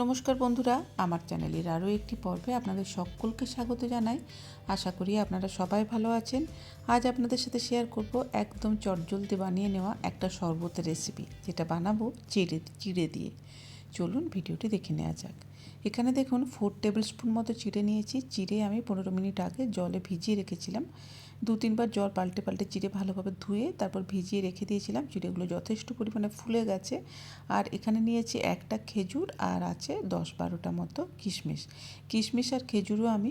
নমস্কার বন্ধুরা, আমার চ্যানেলের আরও একটি পর্বে আপনাদের সকলকে স্বাগত জানাই। আশা করি আপনারা সবাই ভালো আছেন। আজ আপনাদের সাথে শেয়ার করব একদম চটজলদি বানিয়ে নেওয়া একটা শরবতের রেসিপি যেটা বানাবো চিড়ে চিড়ে দিয়ে। চলুন ভিডিওটি দেখে নেওয়া যাক। এখানে দেখুন ফোর টেবিল স্পুন মতো চিড়ে নিয়েছি। চিড়ে আমি পনেরো মিনিট আগে জলে ভিজিয়ে রেখেছিলাম। দু তিনবার জল পাল্টে পাল্টে চিড়ে ভালোভাবে ধুয়ে তারপর ভিজিয়ে রেখে দিয়েছিলাম। চিড়েগুলো যথেষ্ট পরিমাণে ফুলে গেছে। আর এখানে নিয়েছি একটা খেজুর আর আছে দশ বারোটা মতো কিশমিশ। কিশমিশ আর খেজুরও আমি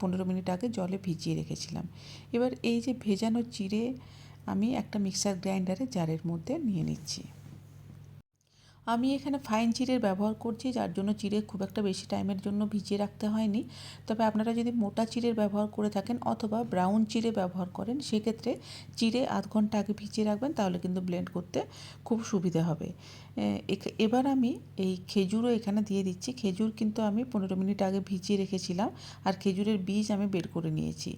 পনেরো মিনিট আগে জলে ভিজিয়ে রেখেছিলাম। এবার এই যে ভেজানো চিড়ে আমি একটা মিক্সার গ্রাইন্ডারে জারের মধ্যে নিয়ে নিচ্ছি। আমি এখানে ফাইন চিড়ের ব্যবহার করছি, যার জন্য চিড়ে খুব একটা বেশি টাইমের জন্য ভিজিয়ে রাখতে হয়নি। তবে আপনারা যদি মোটা চিড়ের ব্যবহার করে থাকেন অথবা ব্রাউন চিড়ে ব্যবহার করেন, সেক্ষেত্রে চিড়ে আধ ঘণ্টা আগে ভিজিয়ে রাখবেন, তাহলে কিন্তু ব্লেন্ড করতে খুব সুবিধা হবে। এবার আমি এই খেজুরও এখানে দিয়ে দিচ্ছি। খেজুর কিন্তু আমি পনেরো মিনিট আগে ভিজিয়ে রেখেছিলাম, আর খেজুরের বীজ আমি বের করে নিয়েছি।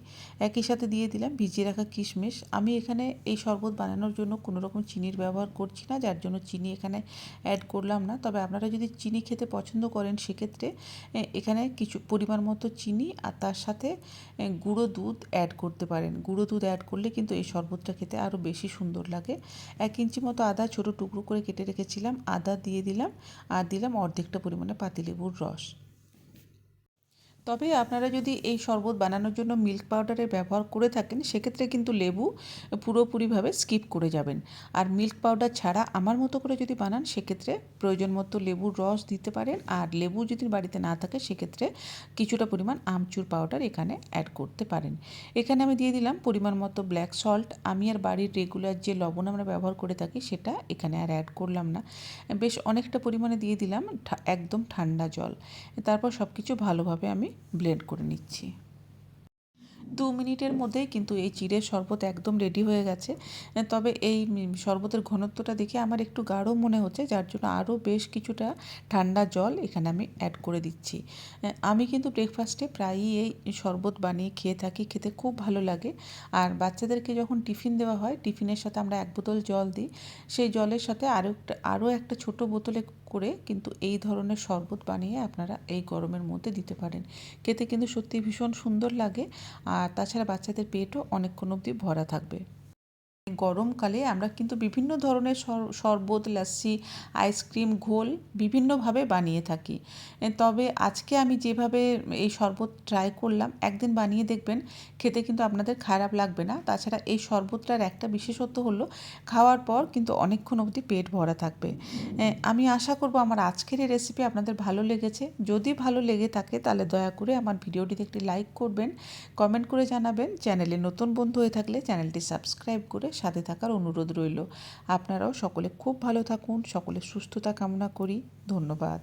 একই সাথে দিয়ে দিলাম ভিজিয়ে রাখা কিশমিশ। আমি এখানে এই শরবত বানানোর জন্য কোনো রকম চিনির ব্যবহার করছি না, যার জন্য চিনি এখানে অ্যাড করলাম না। তবে আপনারা যদি চিনি খেতে পছন্দ করেন, সেক্ষেত্রে এখানে কিছু পরিমাণ মতো চিনি আর তার সাথে গুঁড়ো দুধ অ্যাড করতে পারেন। গুঁড়ো দুধ অ্যাড করলে কিন্তু এই শরবতটা খেতে আরও বেশি সুন্দর লাগে। এক ইঞ্চি মতো আদা ছোটো টুকরো করে কেটে রেখেছিলাম। আদা দিয়ে দিলাম। আর দিলাম অর্ধেকটা পরিমাণে পাতিলেবুর রস। তবে আপনারা যদি এই শরবত বানানোর জন্য মিল্ক পাউডারের ব্যবহার করে থাকেন, সেক্ষেত্রে কিন্তু লেবু পুরোপুরিভাবে স্কিপ করে যাবেন। আর মিল্ক পাউডার ছাড়া আমার মতো করে যদি বানান, সেক্ষেত্রে প্রয়োজন মতো লেবুর রস দিতে পারেন। আর লেবু যদি বাড়িতে না থাকে, সেক্ষেত্রে কিছুটা পরিমাণ আমচুর পাউডার এখানে অ্যাড করতে পারেন। এখানে আমি দিয়ে দিলাম পরিমাণ মতো ব্ল্যাক সল্ট। আমি আর বাড়ির রেগুলার যে লবণ আমরা ব্যবহার করে থাকি, সেটা এখানে আর অ্যাড করলাম না। বেশ অনেকটা পরিমাণে দিয়ে দিলাম একদম ঠান্ডা জল। তারপর সব কিছু ভালোভাবে আমি ব্লেন্ড করে নিচ্ছি। দু মিনিটের মধ্যেই কিন্তু এই চিড়ের শরবত একদম রেডি হয়ে গেছে। তবে এই শরবতের ঘনত্বটা দেখে আমার একটু গাঢ় মনে হচ্ছে, যার জন্য আরও বেশ কিছুটা ঠান্ডা জল এখানে আমি অ্যাড করে দিচ্ছি। আমি কিন্তু ব্রেকফাস্টে প্রায়ই এই শরবত বানিয়ে খেয়ে থাকি, খেতে খুব ভালো লাগে। আর বাচ্চাদেরকে যখন টিফিন দেওয়া হয়, টিফিনের সাথে আমরা এক বোতল জল দিই। সেই জলের সাথে আরও একটা আরও একটা ছোটো বোতলে করে কিন্তু এই ধরনের শরবত বানিয়ে আপনারা এই গরমের মধ্যে দিতে পারেন। খেতে কিন্তু সত্যি ভীষণ সুন্দর লাগে। আর তাছাড়া বাচ্চাদের পেটও অনেকক্ষণ অবধি ভরা থাকবে। গরমকালে আমরা কিন্তু বিভিন্ন ধরনের শরবত লাস্সি আইসক্রিম, ঘোল বিভিন্নভাবে বানিয়ে থাকি। তবে আজকে আমি যেভাবে এই শরবত ট্রাই করলাম, একদিন বানিয়ে দেখবেন, খেতে কিন্তু আপনাদের খারাপ লাগবে না। তাছাড়া এই শরবতটার একটা বিশেষত্ব হলো, খাওয়ার পর কিন্তু অনেকক্ষণ অবধি পেট ভরা থাকবে। আমি আশা করব আমার আজকের এই রেসিপি আপনাদের ভালো লেগেছে। যদি ভালো লেগে থাকে তাহলে দয়া করে আমার ভিডিওটিতে একটি লাইক করবেন কমেন্ট করে জানাবেন। চ্যানেলে নতুন বন্ধু হয়ে থাকলে চ্যানেলটি সাবস্ক্রাইব করে সাথে থাকার অনুরোধ রইল। আপনারাও সকলে খুব ভালো থাকুন সকলে সুস্থতা কামনা করি। ধন্যবাদ।